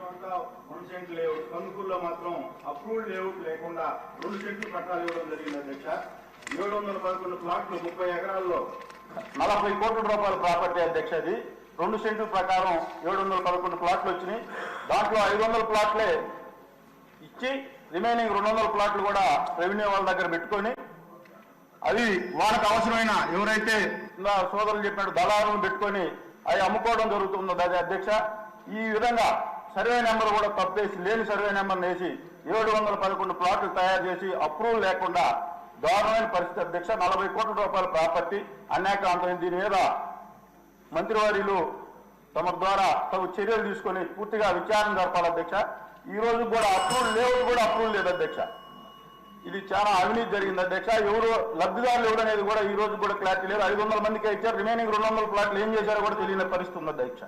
రెండు సెంట్లు లేవు. కందుకూరులో మాత్రం అప్రూవ్డ్ లేఅవుట్ లేకుండా రెండు సెంట్లు పట్టాలు ఇవ్వడం జరిగింది అధ్యక్ష. ఏడు వందల పదకొండు ప్లాట్లు ముప్పై ఎకరాల్లో నలభై కోట్ల రూపాయల ప్రాపర్టీ అధ్యక్ష అది. రెండు సెంట్లు ప్రకారం ఏడు వందల పదకొండు ప్లాట్లు వచ్చినాయి. దాంట్లో ఐదు వందల ప్లాట్లే ఇచ్చి రిమైనింగ్ రెండు వందల ప్లాట్లు కూడా రెవెన్యూ వాళ్ళ దగ్గర పెట్టుకొని అవి వాళ్ళకి అవసరమైన ఎవరైతే సోదరులు చెప్పినట్టు దళారులను పెట్టుకొని అవి అమ్ముకోవడం జరుగుతుంది అధ్యక్ష. ఈ విధంగా సర్వే నెంబర్ కూడా తప్పేసి లేని సర్వే నెంబర్ వేసి ఏడు వందల పదకొండు ప్లాట్లు తయారు చేసి అప్రూవల్ లేకుండా దారుణమైన పరిస్థితి అధ్యక్ష నలభై కోట్ల రూపాయల ప్రాపర్టీ అన్యాక్రాంతం దీని మీద మంత్రివర్యులు తమ ద్వారా తగు చర్యలు తీసుకొని పూర్తిగా విచారణ జరపాలి అధ్యక్ష. ఈ రోజు కూడా అప్రూవల్ లేవు కూడా అప్రూవల్ లేదు అధ్యక్ష. ఇది చాలా అవినీతి జరిగింది అధ్యక్ష. ఎవరు లబ్ధిదారులు ఎవరు అనేది కూడా ఈ రోజు కూడా క్లారిటీ లేదు. ఐదు వందల మందికి ఇచ్చారు. రిమైనింగ్ రెండు వందల ప్లాట్లు ఏం చేశారో కూడా తెలియని పరిస్థితి ఉంది అధ్యక్ష.